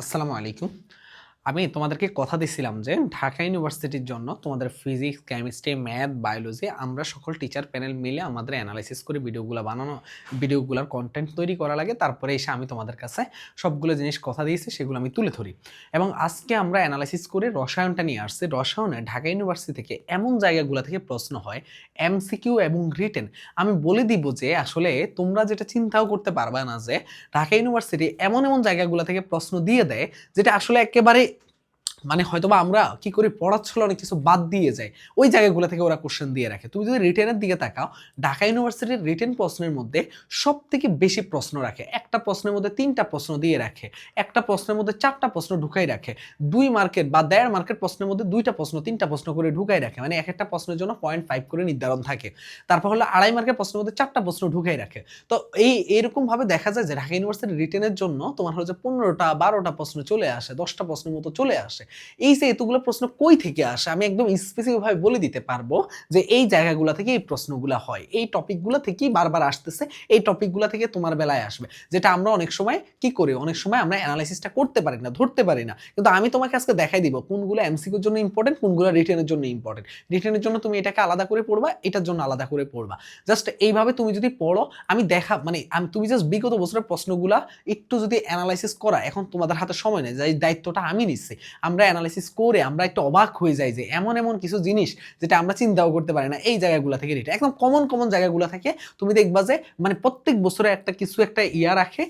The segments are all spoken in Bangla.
আসসালামু আলাইকুম। আমি তোমাদেরকে কথা দিছিলাম যে ঢাকা ইউনিভার্সিটির জন্য তোমাদের ফিজিক্স কেমিস্ট্রি ম্যাথ বায়োলজি আমরা সকল টিচার প্যানেল মিলে আমাদের অ্যানালাইসিস করে ভিডিওগুলো বানানো ভিডিওগুলোর কন্টেন্ট তৈরি করা লাগে। তারপরে এসে আমি তোমাদের কাছে সবগুলো জিনিস কথা দিয়েছি, সেগুলো আমি তুলে ধরি। এবং আজকে আমরা অ্যানালাইসিস করে রসায়নটা নিয়ে আসছি। রসায়নে ঢাকা ইউনিভার্সিটি থেকে এমন জায়গাগুলো থেকে প্রশ্ন হয় এমসিকিউ এবং রিটেন আমি বলে দিব যে আসলে তোমরা যেটা চিন্তাও করতে পারবে না যে ঢাকা ইউনিভার্সিটি এমন এমন জায়গাগুলো থেকে প্রশ্ন দিয়ে দেয়, যেটা আসলে একেবারে মানে হয়তোবা আমরা কি করি পড়াচ্ছিল অনেক কিছু বাদ দিয়ে যাই। ওই জায়গাগুলো থেকে ওরা কোশ্চেন দিয়ে রাখে। তুমি যদি রিটেনের দিকে তাকাও, ঢাকা ইউনিভার্সিটির রিটেন প্রশ্নের মধ্যে সব থেকে বেশি প্রশ্ন রাখে। একটা প্রশ্নের মধ্যে তিনটা প্রশ্ন দিয়ে রাখে। একটা প্রশ্নের মধ্যে চারটা প্রশ্ন ঢুকাই রাখে। দুই মার্কেট বা দেড় মার্কেট প্রশ্নের মধ্যে দুইটা প্রশ্ন, তিনটা প্রশ্ন করে ঢুকাই রাখে। মানে এক একটা প্রশ্নের জন্য পয়েন্ট ফাইভ করে নির্ধারণ থাকে। তারপর হলো আড়াই মার্কের প্রশ্নের মধ্যে চারটা প্রশ্ন ঢুকাই রাখে। তো এই এরকম ভাবে দেখা যায় যে ঢাকা ইউনিভার্সিটির রিটেনের জন্য তোমার হলো যে পনেরোটা, বারোটা প্রশ্ন চলে আসে, দশটা প্রশ্নের মতো চলে আসে। এই যে এতগুলো প্রশ্ন কই থেকে আসে? আমি একদম স্পেসিফিকভাবে বলে দিতে পারব যে এই জায়গাগুলো থেকে এই প্রশ্নগুলো হয়। এই টপিকগুলো থেকেই বারবার আসতেছে, এই টপিকগুলো থেকে তোমার বেলায় আসবে। যেটা আমরা অনেক সময় কি করি? অনেক সময় আমরা অ্যানালাইসিসটা করতে পারি না, ধরতে পারি না। কিন্তু আমি তোমাকে আজকে দেখাই দিব কোনগুলো এমসিকিউর জন্য ইম্পর্টেন্ট কোনগুলো রিটেনের জন্য ইম্পর্টেন্ট রিটেনের জন্য তুমি এটাকে আলাদা করে পড়বা, এটার জন্য আলাদা করে পড়বা। জাস্ট এইভাবে তুমি যদি পড়ো, আমি দেখা মানে আমি তুমি জাস্ট বিগত বছরের প্রশ্নগুলা একটু যদি অ্যানালাইসিস করা, এখন তোমাদের হাতে সময় নেই, যে দায়িত্বটা আমি নিচ্ছি। আমরা অ্যানালাইসিস করে আমরা একটু অবাক হয়ে যাই যে এমন এমন কিছু জিনিস যেটা আমরা চিন্তাও করতে পারি না এই জায়গাগুলো থেকে রিটেন একদম কমন কমন জায়গাগুলো থেকে তুমি দেখবা যে মানে প্রত্যেক বছরে একটা কিছু একটা ইয়া রাখে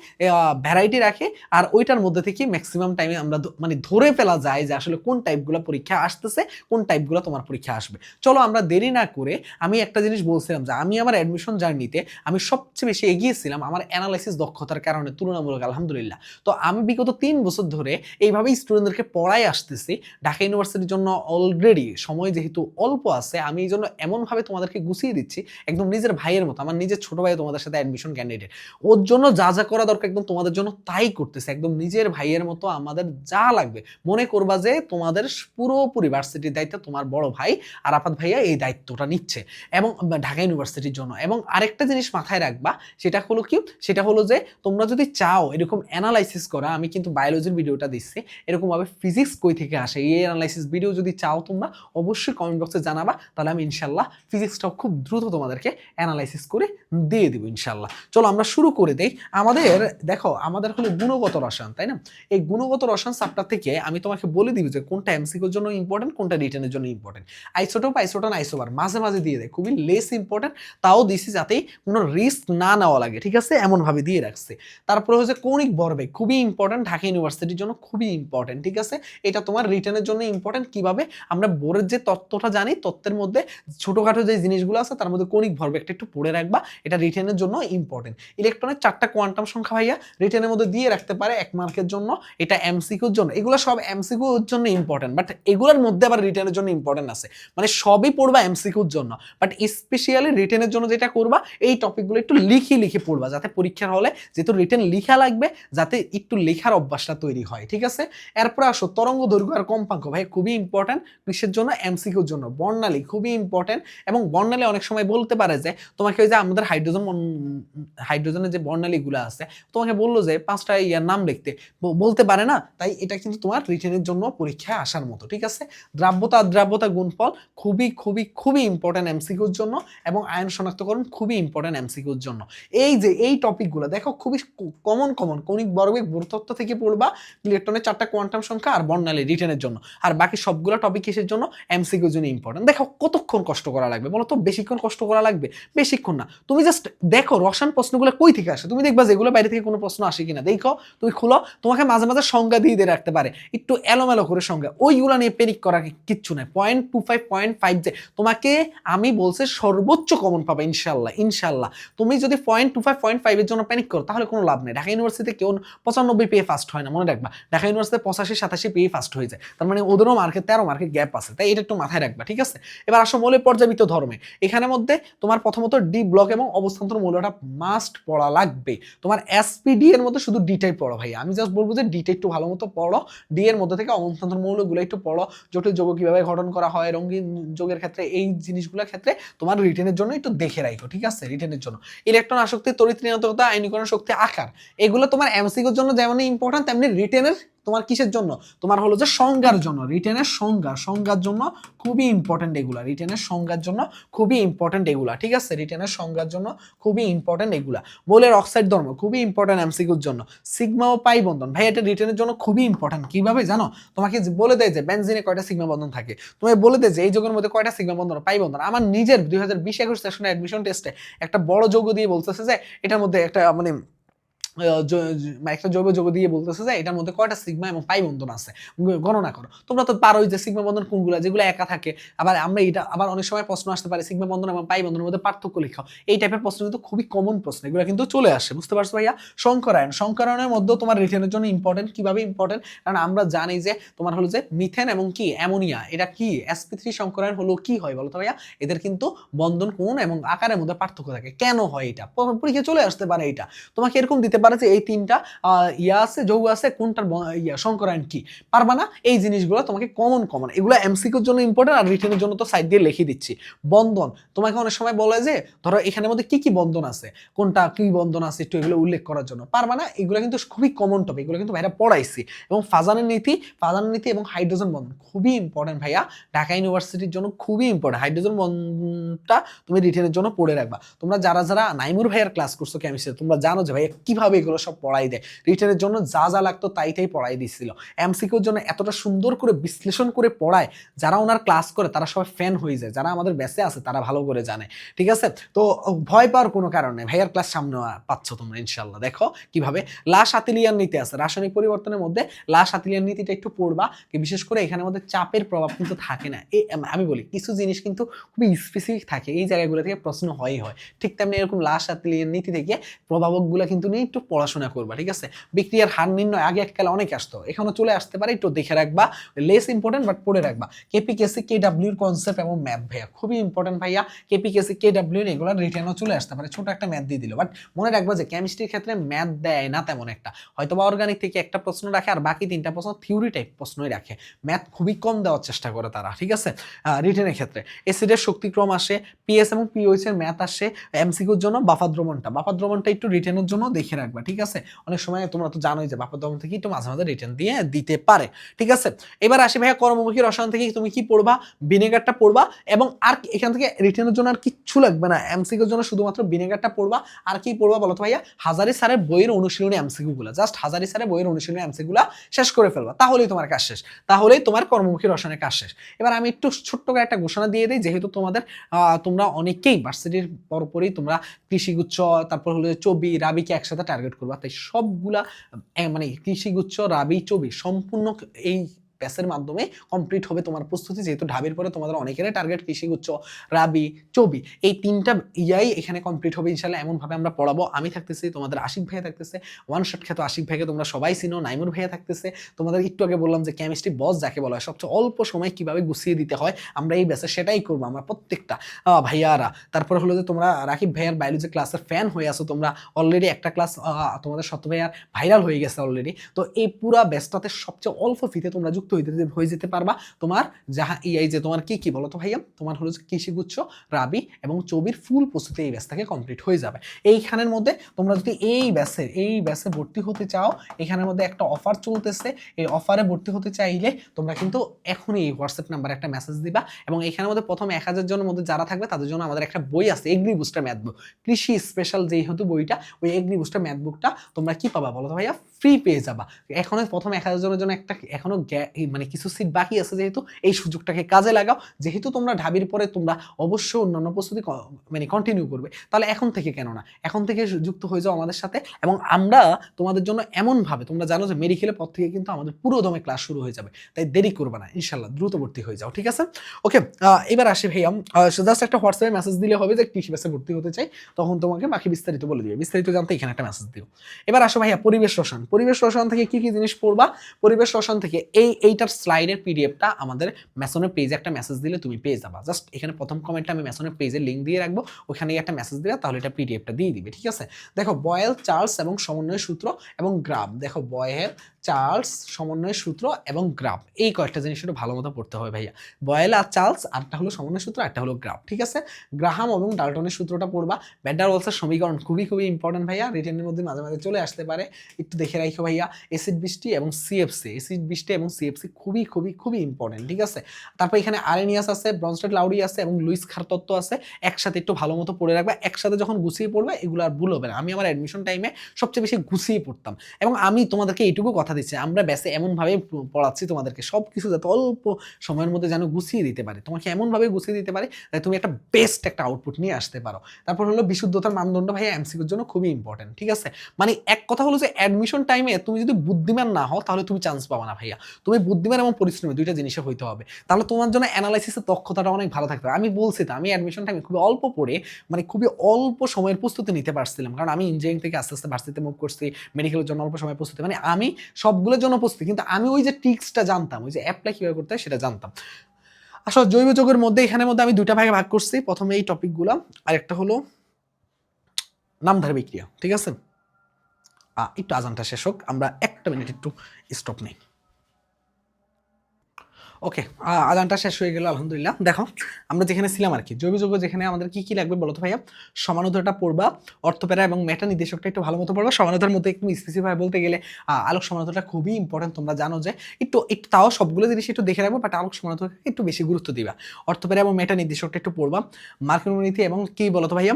ভ্যারাইটি রাখে, আর ওইটার মধ্যে থেকে ম্যাক্সিমাম টাইমে আমরা মানে ধরে ফেলা যায় যে আসলে কোন টাইপগুলো পরীক্ষা আসতেছে, কোন টাইপগুলো তোমার পরীক্ষা আসবে। চলো আমরা দেরি না করে আমি একটা জিনিস বলছিলাম যে, আমি আমার অ্যাডমিশন জার্নিতে আমি সবচেয়ে বেশি এগিয়েছিলাম আমার অ্যানালাইসিস দক্ষতার কারণে, তুলনামূলক, আলহামদুলিল্লাহ। তো আমি বিগত তিন বছর ধরে এইভাবেই স্টুডেন্টদেরকে পড়াই আসতেছি। ঢাকা ইউনিভার্সিটির জন্য অলরেডি সময় যেহেতু অল্প আছে, আমি এই জন্য এমনভাবে তোমাদেরকে গুছিয়ে দিচ্ছি। একদম নিজের ভাইয়ের মতো, আমার নিজের ছোট ভাই তোমাদের সাথে অ্যাডমিশন ক্যান্ডিডেট ওর জন্য যা যা করা দরকার একদম তোমাদের জন্য তাই করতেছে। একদম নিজের ভাইয়ের মতো আমাদের যা লাগবে। মনে করবা যে তোমাদের পুরোপুরি ভার্সিটির দায়িত্ব তোমার বড় ভাই আর আপাত ভাইয়া এই দায়িত্বটা নিচ্ছে। এবং ঢাকা ইউনিভার্সিটির জন্য। এবং আরেকটা জিনিস মাথায় রাখবা, সেটা হলো কি? সেটা হলো যে তোমরা যদি চাও এরকম অ্যানালাইসিস করা, আমি কিন্তু বায়োলজির ভিডিওটা দিচ্ছি। এরকমভাবে ফিজিক্স কই থেকে আসে? এই অ্যানালাইসিস ভিডিও যদি চাও তোমরা, অবশ্যই কমেন্ট বক্সে জানাবা। তাহলে আমি ইনশাল্লাহ ফিজিক্সটাও খুব দ্রুত তোমাদেরকে অ্যানালাইসিস করে দিয়ে দিব ইনশাল্লাহ চলো আমরা শুরু করে দেই। আমাদের, দেখো, আমাদের হলো গুণগত রসায়ন, তাই না? এই গুণগত রসায়ন চাপ্টার থেকে আমি তোমাকে বলে দিব যে কোনটা এমসিকিউর জন্য ইম্পর্টেন্ট কোনটা রিটার্নের জন্য ইম্পর্টেন্ট আইসোটোপ আইসোটন আইসোবার মাঝে মাঝে দিয়ে দেয়। খুবই লেস ইম্পর্টেন্ট তাও দিছি যাতে কোনো রিস্ক না নেওয়া লাগে, ঠিক আছে? এমনভাবে দিয়ে রাখছে। তারপরে হচ্ছে কৌণিক বরবেগ খুবই ইম্পর্টেন্ট ঢাকা ইউনিভার্সিটির জন্য খুবই ইম্পর্টেন্ট ঠিক আছে? এটা তোমার রিটার্নের জন্য ইম্পর্টেন্ট কীভাবে আমরা বোর্ডের যে তত্ত্বটা জানি, তত্ত্বের মধ্যে ছোটোখাটো যে জিনিসগুলো আছে, তার মধ্যে কৌণিক ভরবেগটা একটু পড়ে রাখবা, এটা রিটার্নের জন্য ইম্পর্টেন্ট ইলেকট্রনের চারটা কোয়ান্টাম সংখ্যা ভাইয়া রিটার্নের মধ্যে দিয়ে রাখতে পারে এক মার্কের জন্য, এটা এমসিকিউর জন্য। এগুলো সব এমসিকিউর জন্য ইম্পর্টেন্ট বাট এগুলোর মধ্যে আবার রিটার্নের জন্য ইম্পর্টেন্ট আছে। মানে সবই পড়বা এমসিকিউর জন্য বাট স্পেশালি রিটেনের জন্য যেটা করবা, এই টপিকগুলো একটু লিখে লিখে পড়বা, যাতে পরীক্ষার হলে যেহেতু রিটেন লিখা লাগবে, যাতে একটু লেখার অভ্যাসটা তৈরি হয়, ঠিক আছে? এরপর আসো, তরঙ্গ দৈর্ঘ্য আর কম্পাঙ্ক, ভাই, খুবই ইম্পর্টেন্ট কিসের জন্য এমসিকিউর জন্য। বর্ণালী খুবই ইম্পর্টেন্ট এবং বর্ণালী অনেক সময় বলতে পারে যে, তোমাকে ওই যে আমাদের হাইড্রোজেন হাইড্রোজেনের যে বর্ণালীগুলো আছে, তোমাকে বলল যে, পাঁচটা ইয়ার নাম লিখতে। বলতে পারে না, তাই এটা কিন্তু তোমার রিটেনের জন্য পরীক্ষায় আসার মতো, ঠিক আছে? দ্রাব্যতা দ্রাব্যতা গুণফল খুবই খুবই খুবই ইম্পর্টেন্ট এমসিকিউর জন্য এবং আয়ন শনাক্তকরণ খুবই ইম্পর্টেন্ট এমসিকিউর জন্য। এই যে, এই টপিকগুলো দেখো, খুবই কমন কমন কৌণিক বর্গের গুরুতত্ত্ব থেকে পড়বা, ইলেকট্রনের চারটা কোয়ান্টাম সংখ্যা আর বর্ণালী রিটেনের জন্য। আর বাকি সবগুলো টপিক কিসের জন্য এমসিকিউর জন্য ইম্পর্টেন্ট দেখো কতক্ষণ কষ্ট করা লাগবে? বলো তো, বেশিক্ষণ কষ্ট করা লাগবে? বেশিক্ষণ না। তুমি জাস্ট দেখো, রসায়ন প্রশ্নগুলো কই থেকে আসে? তুমি দেখবা যেগুলো বাইরে থেকে কোনো প্রশ্ন আসে কিনা। দেখো, তুমি খুলো, তোমাকে মাঝে মাঝে সংজ্ঞা দিয়ে দিয়ে রাখতে পারে। একটু এলোমেলো করে সংজ্ঞা। ওইগুলো নিয়ে পেনিক করা কিচ্ছু নাই। Point two five point five যে তোমাকে আমি বলছি সর্বোচ্চ কমন পাবে ইনশাল্লাহ ইনশাল্লাহ তুমি যদি পয়েন্ট টু ফাইভ পয়েন্ট ফাইভের জন্য প্যানিক করো, তাহলে কোনো লাভ নেই। ঢাকা ইউনিভার্সিটিতে কেউ পঁচানব্বই পেয়ে ফার্স্ট হয় না, মনে রাখবা। ঢাকা ইউনিভার্সিটিতে পঁচাশি, সাতাশি পেয়ে ফার্স্ট হয়ে যায়। তার মানে ওদেরও মার্কেট তেরো মার্কেট গ্যাপ আছে। তাই এটা একটু মাথায় রাখবা, ঠিক আছে? এবার আসো মৌলের পর্যাবৃত্ত ধর্মে। এখানে মধ্যে তোমার প্রথমত ডি ব্লক এবং অবস্থান্তর মৌলটা মাস্ট পড়া লাগবে। তোমার এসপিডি এর মধ্যে শুধু ডিটাই পড়ো ভাই আমি জাস্ট বলব যে ডিটা একটু ভালো মতো পড়ো। ডি এর মধ্যে থেকে অবস্থান্তর মৌলগুলো একটু পড়ো। জটিল যোগ কীভাবে গঠন করা হয়, রঙিন যোগের ক্ষেত্রে, এই জিনিসগুলোর ক্ষেত্রে তোমার রিটেনের জন্য একটু দেখে রাখো ঠিক আছে? রিটেনের জন্য। ইলেকট্রন আসক্তি, তড়িৎ ঋণাত্মকতা আইনীকরণ শক্তি, আকার। এগুলো তোমার এমসিকিউর জন্য যেমন ইম্পর্টেন্ট তেমনি রিটেনের তোমার কিসের জন্য? তোমার হলো যে সংজ্ঞার জন্য রিটেনের সংজ্ঞা। সংজ্ঞার জন্য খুবই ইম্পর্টেন্ট এগুলা রিটেনের সংজ্ঞার জন্য খুবই ইম্পর্টেন্ট এগুলা, ঠিক আছে? রিটেনের সংজ্ঞার জন্য খুবই ইম্পর্টেন্ট এগুলা। বলের অক্সাইড ধর্ম, খুবই ইম্পর্টেন্ট এমসিকিউর জন্য। সিগমা ও পাই বন্ধন, ভাই, এটা রিটেনের জন্য খুবই ইম্পর্টেন্ট কীভাবে জানো? তোমাকে বলে দেয় যে বেনজিনে কয়টা সিগমা বন্ধন থাকে? তুমি বলে দেয় যে, এই যোগের মধ্যে কয়টা সিগমা বন্ধন? পাই বন্ধন। আমার নিজের দুই হাজার বিশ একুশ সেশনে অ্যাডমিশন টেস্টে একটা বড় যোগ দিয়ে বলতেছে যে, এটার মধ্যে একটা মানে একটা জৈব যোগ দিয়ে বলতেছে যে এটার মধ্যে কয়টা সিগমা এবং পাই বন্ধন আছে। গণনা করো। তোমরা তো পারোই যে সিগমা বন্ধন কোনগুলো, যেগুলো একা থাকে। আবার আমরা এটা আবার অনেক সময় প্রশ্ন আসতে পারে, সিগমা বন্ধন এবং পাই বন্ধনের মধ্যে পার্থক্য লেখাও। এই টাইপের প্রশ্ন কিন্তু খুবই কমন প্রশ্ন, এগুলো কিন্তু চলে আসে, বুঝতে পারছ ভাইয়া? সংকরায়ন, সংকরায়নের মধ্যে তোমার রিটেনের জন্য ইম্পর্টেন্ট কীভাবে ইম্পর্টেন্ট কারণ আমরা জানি যে তোমার হলো যে মিথেন এবং কি? অ্যামোনিয়া এটা কি? এসপি থ্রি সংকরায়ন হলো কি হয় বলো তো ভাইয়া? এদের কিন্তু বন্ধন কোন এবং আকারের মধ্যে পার্থক্য থাকে। কেন হয় এটা? পরীক্ষা চলে আসতে পারে এটা। তোমাকে এরকম দিতে পারে যে এই তিনটা ইয়া আছে যৌগ আছে, কোনটার ইয়া সংকরায়ন কি? পারবা না এই জিনিসগুলো তোমাকে কমন কমন এগুলো এমসিকিউর জন্য ইম্পর্টেন্ট আর রিটেনের জন্য তো সাইড দিয়ে লিখে দিচ্ছি। বন্ধন, তোমাকে অনেক সময় বলে যে, ধরো এখানের মধ্যে কি কি বন্ধন আছে? কোনটা কি বন্ধন আছে একটু এগুলো উল্লেখ করার জন্য। পারবা না এগুলো কিন্তু খুবই কমন টপিক এগুলো কিন্তু ভাইরা পড়াইছি। এবং ফাজানের নীতি ফাজানের নীতি এবং হাইড্রোজেন বন্ধন খুবই ইম্পর্টেন্ট ভাইয়া। ঢাকা ইউনিভার্সিটির জন্য খুবই ইম্পর্টেন্ট হাইড্রোজেন বন্ধনটা তুমি রিটেনের জন্য পড়ে রাখবা। তোমরা যারা যারা নাইমুর ভাইয়ার ক্লাস করছ কেমিস্ট্রি তোমরা জানো যে ভাইয়া কীভাবে এগুলো সব পড়াই দেয়। রিটেনের জন্য যা যা লাগতো তাই তাই পড়াই দিচ্ছিল এমসিকিউর জন্য এতটা সুন্দর করে বিশ্লেষণ করে পড়ায়, যারা ওনার ক্লাস করে তারা সবাই ফ্যান হয়ে যায়। যারা আমাদের ব্যাসে আছে তারা ভালো করে জানে। ঠিক আছে? তো ভয় পাওয়ার কোনো কারণ ভাইয়ার ক্লাস সামনে পাচ্ছ তোমরা ইনশাল্লাহ দেখো কীভাবে লাশ আতিলিয়ার নীতি আছে। রাসায়নিক পরিবর্তনের মধ্যে লাশ আতিলিয়ার নীতিটা একটু পড়বা বিশেষ করে এখানে মধ্যে চাপের প্রভাব কিন্তু থাকে না। এই আমি বলি, কিছু জিনিস কিন্তু খুবই স্পেসিফিক থাকে। এই জায়গাগুলো থেকে প্রশ্ন হয়ই হয়। ঠিক তেমনি এরকম লাশ আতিলিয়ার নীতি থেকে প্রভাবকগুলো কিন্তু নিয়ে একটু পড়াশোনা করবা, ঠিক আছে? বিক্রিয়ার হার নির্ণয় আগে এককালে অনেক আসতো। এখনও চলে আসতে পারে, একটু দেখে রাখবা লেস ইম্পর্টেন্ট বাট পড়ে রাখবা। কেপিকেসি কে ডাব্লিউর কনসেপ্ট এবং ম্যাপ ভাইয়া, খুবই ইম্পর্টেন্ট ভাইয়া। কেপিকেসি কে ডাব্লিউ এগুলো রিটার্নও চলে আসতে পারে। ছোট একটা ম্যাথ দিয়ে দিল। বাট মনে রাখবা যে কেমিস্ট্রির ক্ষেত্রে ম্যাথ দেয় না তেমন একটা। হয়তো বা অর্গানিক থেকে একটা প্রশ্ন রাখে আর বাকি তিনটা প্রশ্ন থিওরি টাইপ প্রশ্নই রাখে। ম্যাথ খুবই কম দেওয়ার চেষ্টা করে তারা, ঠিক আছে? রিটেনের ক্ষেত্রে। এসিডের শক্তিক্রম আসে পিএস এবং পিওএস এর ম্যাথ আসে এমসিকিউর জন্য বাফা দ্রবণটা বাফা দ্রবণটা একটু রিটেনের জন্য দেখে রাখবা। ঠিক আছে? অনেক সময় তোমরা তো জানোই যে বাপের দ্রবণ থেকে একটু মাঝে মাঝে রিটার্ন দিয়ে দিতে পারে, ঠিক আছে? এবার আসি ভাইয়া কর্মমুখী রসায়ন থেকে তুমি কি পড়বা? ভিনেগারটা পড়বা এবং আর এখান থেকে রিটার্নের জন্য আর কিচ্ছু লাগবে না এমসিকিউর জন্য শুধুমাত্র ভিনেগারটা পড়বা। আর কি পড়বা বলো তো ভাইয়া? হাজারি স্যারের বইয়ের অনুশীলনী এমসিকিউ গুলা জাস্ট হাজারি স্যারের বইয়ের অনুশীলনী এমসিকিউ গুলা শেষ করে ফেলবা, তাহলেই তোমার কাজ শেষ, তাহলেই তোমার কর্মমুখী রসায়নের কাজ শেষ। এবার আমি একটু ছোট্ট করে একটা ঘোষণা দিয়ে দিই, যেহেতু তোমাদের তোমরা অনেকেই ভার্সিটির পরপরই তোমরা কৃষিগুচ্ছ, তারপর হলো চবি রাবিকে একসাথে টার্গেট করবা। তাই সবগুলা মানে কৃষিগুচ্ছ রাবি চবি সম্পূর্ণ এই ব্যাসের মাধ্যমে কমপ্লিট হবে তোমার প্রস্তুতি। যেহেতু ঢাবির পরে তোমাদের অনেকেরই টার্গেট কৃষিগুচ্ছ রাবি, চবি, এই তিনটা ইয়াই এখানে কমপ্লিট হবে ইনশাল্লাহ এমনভাবে আমরা পড়াবো। আমি থাকতেছি, তোমাদের আশিক ভাইয়া থাকতেছে ওয়ান শট খ্যাত আশিক ভাইকে তোমরা সবাই চিনো, নাইমুর ভাইয়া থাকতেছে। তোমাদের একটু আগে বললাম যে কেমিস্ট্রি বস যাকে বলা হয়, সবচেয়ে অল্প সময় কীভাবে গুছিয়ে দিতে হয়, আমরা এই ব্যাসে সেটাই করব, আমরা প্রত্যেকটা ভাইয়ারা। তারপর হলো যে তোমরা রাকিব ভাইয়ার বায়োলজি ক্লাসের ফ্যান হয়ে আছো তোমরা অলরেডি একটা ক্লাস তোমাদের সত্য ভাইয়ার ভাইরাল হয়ে গেছে অলরেডি তো এই পুরা ব্যাচটাতে সবচেয়ে অল্প ফিতে তোমরা যুক্ত হইতে হয়ে যেতে পারবা। তোমার যাহা এই যে তোমার কি কি বলো তো ভাইয়া? তোমার হলো কৃষিগুচ্ছ রাবি এবং চবির ফুল প্রস্তুতি এই ব্যাচটাকে কমপ্লিট হয়ে যাবে। এইখানের মধ্যে তোমরা যদি এই ব্যাচের এই ব্যাসে ভর্তি হতে চাও, এখানের মধ্যে একটা অফার চলতেছে। এই অফারে ভর্তি হতে চাইলে তোমরা কিন্তু এখনই এই হোয়াটসঅ্যাপ নাম্বারে একটা মেসেজ দিবা এবং এখানের মধ্যে প্রথম এক হাজার জনের মধ্যে যারা থাকবে তাদের জন্য আমাদের একটা বই আছে এগ্রি বুস্টার ম্যাথ বুক কৃষি স্পেশাল যেহেতু বইটা, ওই এগ্রি বুস্টার ম্যাথ বুকটা তোমরা কি পাবা বলো তো ভাইয়া? ফ্রি পেয়ে যাবা। এখনও প্রথম এক হাজার জনের জন্য একটা এখনও মানে কিছু সিট বাকি আছে যেহেতু এই সুযোগটাকে কাজে লাগাও। যেহেতু তোমরা ঢাবির পরে তোমরা অবশ্যই অন্যান্য প্রস্তুতি মানে কন্টিনিউ করবে। তাহলে এখন থেকে কেন না? এখন থেকে যুক্ত হয়ে যাও আমাদের সাথে এবং আমরা তোমাদের জন্য এমনভাবে, তোমরা জানো যে মেডিকেলের পর থেকে কিন্তু আমাদের পুরো দমে ক্লাস শুরু হয়ে যাবে। তাই দেরি করবে না। ইনশাল্লাহ দ্রুত ভর্তি হয়ে যাও, ঠিক আছে? ওকে এবার আসি ভাইয়া। জাস্ট একটা হোয়াটসঅ্যাপে মেসেজ দিলে হবে যে কৃষি ব্যাসে ভর্তি হতে চাই। তখন তোমাকে বাকি বিস্তারিত বলে দিবে। বিস্তারিত জানতে এখানে একটা মেসেজ দিও। এবার আসো ভাইয়া, পরিবেশ রসায়ন পরিবেশ রসায়ন থেকে কি কি জিনিস পড়বা? পরিবেশ রসায়ন থেকে এই, এইটার স্লাইডের পিডিএফটা আমাদের মেসনের পেজে একটা মেসেজ দিলে তুমি পেয়ে যাবা। জাস্ট এখানে প্রথম কমেন্টটা আমি মেসনের পেজের লিঙ্ক দিয়ে রাখব, ওখানে একটা মেসেজ দিলে তাহলে এটা পিডিএফটা দিয়ে দিবে, ঠিক আছে? দেখো বয়েল, চার্লস এবং সমন্বয় সূত্র এবং গ্রাম দেখো বয়েল চার্লস সমন্বয় সূত্র এবং গ্রাফ। এই কয়েকটা জিনিস একটু ভালো মতো পড়তে হবে ভাইয়া। বয়েল আর চার্লস আরটা হলো সমন্বয় সূত্র একটা হলো গ্রাফ, ঠিক আছে? গ্রাহাম এবং ডাল্টনের সূত্রটা পড়বা। ব্যান্ডার ওয়ালসের সমীকরণ খুবই খুবই ইম্পর্টেন্ট ভাইয়া। রিটেনের মধ্যে মাঝে মাঝে চলে আসতে পারে। একটু দেখে রাখো ভাইয়া। এসিড বৃষ্টি এবং সিএফসি এসিড বৃষ্টি এবং সিএফসি খুবই খুবই খুবই ইম্পর্টেন্ট ঠিক আছে? তারপর এখানে আরেনিয়াস আছে ব্রনস্টেড লাউডি আছে এবং লুইস খার তত্ত্ব আছে। একসাথে একটু ভালো মতো পড়ে রাখবে। একসাথে যখন গুছিয়ে পড়বে, এগুলো আর ভুল হবে না। আমি আমার অ্যাডমিশন টাইমে সবচেয়ে বেশি গুছিয়ে পড়তাম। এবং আমি তোমাদেরকে এইটুকু কথা দিচ্ছি। আমরা ব্যাসে এমনভাবে পড়াচ্ছি তোমাদেরকে। সব কিছু যাতে অল্প সময়ের মধ্যে যেন গুছিয়ে দিতে পারে। তোমাকে এমনভাবে গুছিয়ে দিতে পারে যাতে তুমি একটা বেস্ট একটা আউটপুট নিয়ে আসতে পারো। তারপর হলো বিশুদ্ধতার মানদণ্ড ভাই এমসিকিউর জন্য খুবই ইম্পর্টেন্ট ঠিক আছে? মানে এক কথা হলো যে অ্যাডমিশন টাইমে তুমি যদি বুদ্ধিমান না হও তাহলে তুমি চান্স পাবা না ভাইয়া। তুমি বুদ্ধিমান এবং পরিশ্রমী, দুইটা জিনিসে হইতে হবে। তাহলে তোমার জন্য অ্যানালাইসিসের দক্ষতাটা অনেক ভালো থাকবে আমি বলছি তো, আমি অ্যাডমিশন টাইমে খুবই অল্প পড়ে মানে খুবই অল্প সময়ের প্রস্তুতি নিতে পারছিলাম। কারণ আমি ইঞ্জিনিয়ারিং থেকে আস্তে আস্তে ভার্সিটিতে মুভ করছি মেডিকেলের জন্য অল্প সময় প্রস্তুতি। মানে আমি সবগুলোর জন্য প্রস্তুতি। কিন্তু আমি ওই যে টিক্সটা জানতাম, ওই যে অ্যাপ্লাই কীভাবে করতে হয় সেটা জানতাম। আসলে জৈব যোগের মধ্যে এখানের মধ্যে আমি দুইটা ভাগে ভাগ করছি। প্রথমে এই টপিকগুলো আর একটা হলো নামধার বিক্রিয়া, ঠিক আছে? একটু আজানটা শেষ হোক, আমরা একটা মিনিট একটু স্টপ নেই। ওকে আদানটা শেষ হয়ে গেল, আলহামদুলিল্লাহ। দেখো, আমরা যেখানে ছিলাম আর কি, জৈব যৌগ যেখানে আমাদের কি কি লাগবে বলো তো ভাইয়া? সমানুধরটা পড়বা অর্থপ্যারা এবং মেটা নির্দেশকটা একটু ভালো মতো পড়বা। সমানুধর মধ্যে একটু স্পেসিফাই বলতে গেলে আলোক সমানুধরটা খুবই ইম্পর্টেন্ট তোমরা জানো যে, একটু একটু তাও সবগুলো জিনিস একটু দেখে রাখব বাট আলোক সমানুধরকে একটু বেশি গুরুত্ব দিবা। অর্থপ্যারা এবং মেটা নির্দেশকটা একটু পড়বা। মার্কমনীতি এবং কি বলতো ভাইয়া?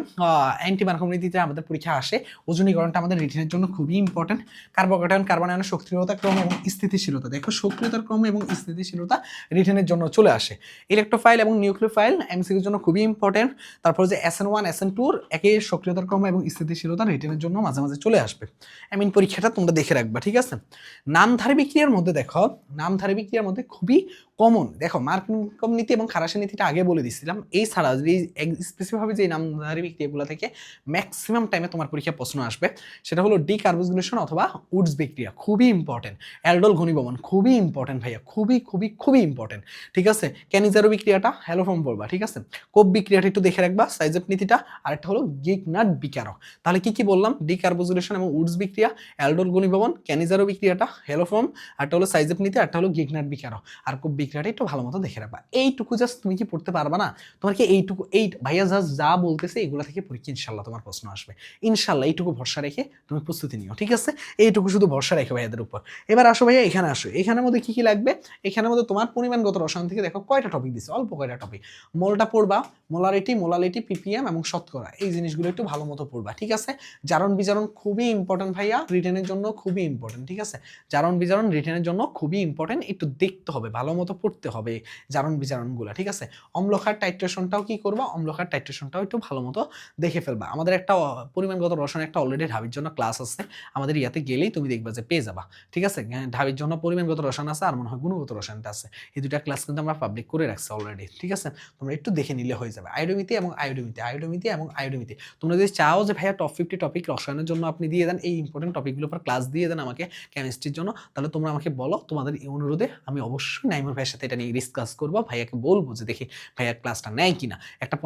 অ্যান্টি মার্কমনীতিতে আমাদের পরীক্ষা আসে, ওজনীকরণটা আমাদের রিটেনের জন্য খুবই ইম্পর্টেন্ট কার্বোকাটায়ন কার্বনায়নের সক্রিয়তা ক্রম এবং স্থিতিশীলতা। দেখো সক্রিয়তার ক্রম এবং স্থিতিশীলতা রিটেনের জন্য চলে আসে। ইলেকট্রোফাইল এবং নিউক্লিওফাইল এমসিকিউর জন্য খুবই ইম্পর্টেন্ট তারপর যে S N one S N টুর একই সক্রিয়তার ক্রম এবং স্থিতিশীলতা রিটেনের জন্য মাঝে মাঝে চলে আসবে। অ্যামিন পরীক্ষাটা তোমরা দেখে রাখবা, ঠিক আছে? নামধারী বিক্রিয়ার মধ্যে দেখো, নামধারী বিক্রিয়ার মধ্যে খুবই কমন দেখো মার্কিন নীতি এবং খারাসি নীতিটা আগে বলে দিছিলাম এই ছাড়া যদি স্পেসিফিকভাবে যে নামধারী বিক্রিয়াগুলো থেকে ম্যাক্সিমাম টাইমে তোমার পরীক্ষা প্রশ্ন আসবে, সেটা হলো ডি কার্বোজুলেশন অথবা উডস বিক্রিয়া খুবই ইম্পর্টেন্ট অ্যালডোল ঘনীভবন, খুবই ইম্পর্টেন্ট ভাইয়া। খুবই খুবই খুবই ইম্পর্টেন্ট ঠিক আছে? ক্যানিজারো বিক্রিয়াটা হ্যালোফর্ম পড়বা, ঠিক আছে? কোপ বিক্রিয়াটা একটু দেখে রাখবা সাইজেপ নীতিটা। আর একটা হলো গিগনাট বিকারক। তাহলে কি কি বললাম? ডি কার্বোজুলেশন এবং উডস বিক্রিয়া অ্যালডোল ঘনীভবন, ক্যানিজারো বিক্রিয়াটা হ্যালোফর্ম একটা হলো সাইজেপ নীতি আর একটা হলো গিগনাট বিকারক। আর কোপ বিক্রিয়াটা একটু ভালো মতো দেখে রাখবা। এইটুকু জাস্ট তুমি কি পড়তে পারবা না? তোমার কি এইটুকু এই ভাইয়া জাস্ট যা বলতেছে এগুলো থেকে পরীক্ষা ইনশাল্লাহ তোমার প্রশ্ন আসবে। ইনশাল্লাহ এইটুকু ভরসা রেখে তুমি প্রস্তুতি নিও, ঠিক আছে? এইটুকু শুধু ভরসা রেখে ভাইয়াদের উপর। এবার আসো ভাইয়া, এখানে আসো। এখানের মধ্যে কি কি লাগবে? এখানের মধ্যে তোমার পরিমাণগত রসায়ন থেকে দেখো কয়টা টপিক দিছে, অল্প কয়টা টপিক মোলটা পড়বা মোলারিটি মোলালিটি পিপিএম এবং শতকরা। এই জিনিসগুলো একটু ভালো মতো পড়বা, ঠিক আছে? জারণ বিজারণ খুবই ইম্পর্টেন্ট ভাইয়া রিটেনের জন্য খুবই ইম্পর্টেন্ট ঠিক আছে? জারণ বিজারণ রিটেনের জন্য খুবই ইম্পর্টেন্ট একটু দেখতে হবে, ভালো মতো পড়তে হবে জারণ বিজারণগুলো, ঠিক আছে? অম্লক্ষার টাইট্রেশনটাও কি করবা? অম্লক্ষার টাইট্রেশনটাও একটু ভালো মতো দেখে ফেলবা। আমাদের একটা পরিমাণগত রসায়ন একটা অলরেডি ঢাবির জন্য ক্লাস আছে। আমাদের ইয়াতে গেলেই তুমি দেখবা যে পেয়ে যাবা, ঠিক আছে? ঢাবির জন্য পরিমাণগত রসায়ন আছে আর মনে হয় গুণগত রসায়নটা আছে। এই দুটা ক্লাস কিন্তু আমরা পাবলিক করে রাখছি অলরেডি ঠিক আছে? তোমরা একটু দেখে নিলে হয়ে যাবে। আয়োডোমিতি এবং আয়োডোমিতি আয়োডোমিতি এবং আয়োডোমিতি। তোমরা যদি চাও যে ভাইয়া টপ ফিফটি টপিক রসায়নের জন্য আপনি দিয়ে দেন, এই ইম্পর্টেন্ট টপিকগুলোর উপর ক্লাস দিয়ে দেন আমাকে কেমিস্ট্রির জন্য, তাহলে তোমরা আমাকে বলো, তোমাদের অনুরোধে আমি অবশ্যই নাইমুর ভাইয়ের সাথে এটা নিয়ে ডিসকাস করব, ভাইয়াকে বলব যে দেখি ভাইয়া ক্লাসটা নেয় কিনা। একটা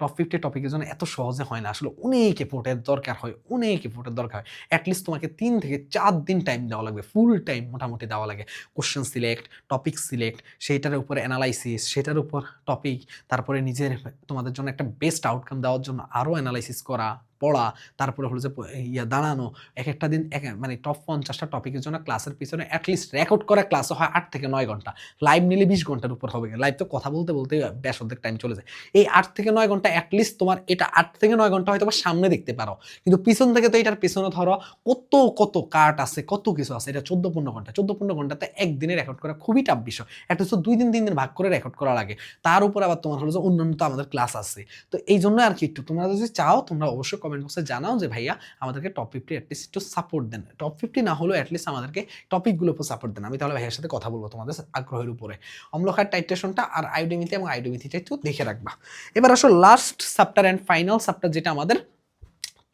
টপ ফিফটি টপিকের জন্য এত সহজে হয় না, আসলে অনেক এফোর্টের দরকার হয়, অনেক এফোর্টের দরকার হয়। অ্যাটলিস্ট তোমাকে তিন থেকে চার দিন টাইম দেওয়া লাগবে ফুল টাইম মোটামুটি দেওয়া লাগে। কোশ্চেন সিলেক্ট টপিক সিলেক্ট সেইটার উপর অ্যানালাইসিস সেটার উপর টপিক তারপরে নিজের তোমাদের জন্য একটা বেস্ট আউটকাম দেওয়ার জন্য আরও অ্যানালাইসিস করা। পড়া, তারপরে হলো যে ইয়া দাঁড়ানো, এক একটা দিন এক মানে টপ পঞ্চাশটা টপিকের জন্য ক্লাসের পিছনে অ্যাটলিস্ট রেকর্ড করা ক্লাস হয় আট থেকে নয় ঘণ্টা। লাইভ নিলে বিশ ঘণ্টার উপর হবে। লাইভ তো কথা বলতে বলতে ব্যাস অর্ধেক টাইম চলে যায়। এই আট থেকে নয় ঘণ্টা অ্যাটলিস্ট তোমার এটা আট থেকে নয় ঘণ্টা হয়তো সামনে দেখতে পারো। কিন্তু পিছন থেকে তো এটার পিছনে ধরো কত কত কাট আছে, কত কিছু আছে, এটা চোদ্দ, পনেরো ঘণ্টা। চোদ্দ, পনেরো ঘন্টাতে একদিনে রেকর্ড করা খুবই টাফ বিষয়। একটা তো দুই দিন, তিন দিন ভাগ করে রেকর্ড করা লাগে। তার উপর আবার তোমার হলো যে অন্যান্য তো আমাদের ক্লাস আছে। তো এই জন্য আর কি একটু তোমরা যদি চাও, তোমরা অবশ্যই কমেন্ট বক্সে জানাও যে, ভাইয়া, আমাদেরকে টপ ফিফটি অ্যাটলিস্ট একটু সাপোর্ট দেন। টপ ফিফটি না হলেও অ্যাটলিস্ট আমাদেরকে টপিকগুলো উপর সাপোর্ট দেন। আমি তাহলে ভাইয়ের সাথে কথা বলব তোমাদের আগ্রহের উপরে। অম্লখার টাইট্রেশনটা আর আইডোমিথি এবং আইডোমিথিটা একটু দেখে রাখবা। এবার আসো last chapter and final chapter যেটা আমাদের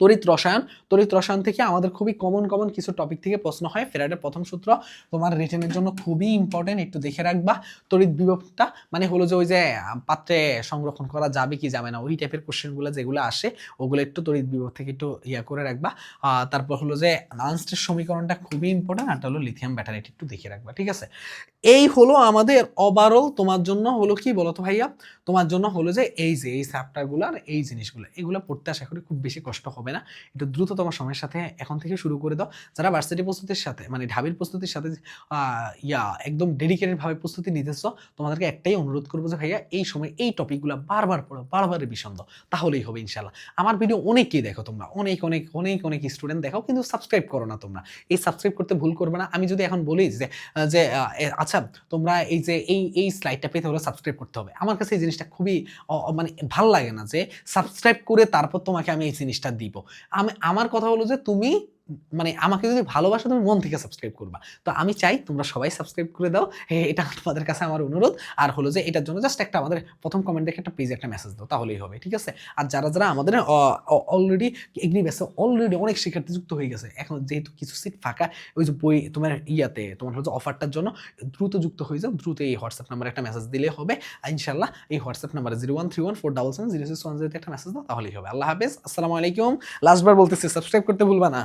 তড়িৎ রসায়ন। তড়িৎ রসায়ন থেকে আমাদের খুবই কমন কমন কিছু টপিক থেকে প্রশ্ন হয়। ফেরাডের প্রথম সূত্র, তোমার রিটেনের জন্য খুবই ইম্পর্টেন্ট একটু দেখে রাখবা। তড়িৎ বিভবটা মানে হলো যে ওই যে পাত্রে সংরক্ষণ করা যাবে কি যাবে না, ওই টাইপের কোশ্চেনগুলো যেগুলো আসে, ওগুলো একটু তড়িৎ বিভব থেকে একটু ইয়া করে রাখবা। তারপর হলো যে লান্সটের সমীকরণটা খুবই ইম্পর্টেন্ট আর হলো লিথিয়াম ব্যাটারিটা একটু দেখে রাখবা, ঠিক আছে? এই হলো আমাদের ওভারঅল তোমার জন্য হলো কি বলো তো ভাইয়া? তোমার জন্য হলো যে এই যে এই চ্যাপ্টারগুলো আর এই জিনিসগুলো এগুলো পড়তে আশা করি খুব বেশি কষ্ট হবে না। একটু দ্রুত তোমার সময়ের সাথে এখন থেকে শুরু করে দাও। যারা ভার্সিটি প্রস্তুতির সাথে মানে ঢাবির প্রস্তুতির সাথে ইয়া একদম ডেডিকেটেড ভাবে প্রস্তুতি নিতেছ তোমাদেরকে একটাই অনুরোধ করব যে ভাইয়া এই সময় এই টপিকগুলো বারবার পড়ো বারবার রিভিশন দাও। তাহলেই হবে ইনশাল্লাহ আমার ভিডিও অনেকেই দেখো তোমরা অনেক অনেক অনেক অনেক স্টুডেন্ট দেখো কিন্তু সাবস্ক্রাইব করো না তোমরা। এই সাবস্ক্রাইব করতে ভুল করবে না। আমি যদি এখন বলি যে যে এ, আচ্ছা তোমরা এই যে এই এই স্লাইডটা পেতে হলে সাবস্ক্রাইব করতে হবে। আমার কাছে এই জিনিসটা খুবই মানে ভালো লাগে না যে সাবস্ক্রাইব করে তারপর তোমাকে আমি এই জিনিসটা দিব। আমি, আমার কথা হলো যে তুমি মানে আমাকে যদি ভালোবাসো, তুমি মন থেকে সাবস্ক্রাইব করবা। তো আমি চাই তোমরা সবাই সাবস্ক্রাইব করে দাও। এটা তোমাদের কাছে আমার অনুরোধ। আর হলো যে, এটার জন্য জাস্ট একটা আমাদের প্রথম কমেন্ট দেখে একটা পেজে একটা মেসেজ দাও, তাহলেই হবে, ঠিক আছে? আর যারা যারা আমাদের অলরেডি এগ্রি বেসে অলরেডি অনেক শিক্ষার্থী যুক্ত হয়ে গেছে। এখন যেহেতু কিছু সিট ফাঁকা, ওই যে বই, তোমার ইয়াতে, তোমার হচ্ছে অফারটার জন্য দ্রুত যুক্ত হয়ে যাও, দ্রুত এই হোয়াটসঅ্যাপ নাম্বারে একটা মেসেজ দিলে হবে। ইনশাল্লাহ এই হোয়াটসঅ্যাপ নাম্বারে zero one three one four double seven zero six one জিরোতে একটা মেসেজ দাও, তাহলেই হবে। আল্লাহ হাফেজ, আসসালামু আলাইকুম। লাস্টবার বলতেছি সাবস্ক্রাইব করতে ভুলবা না।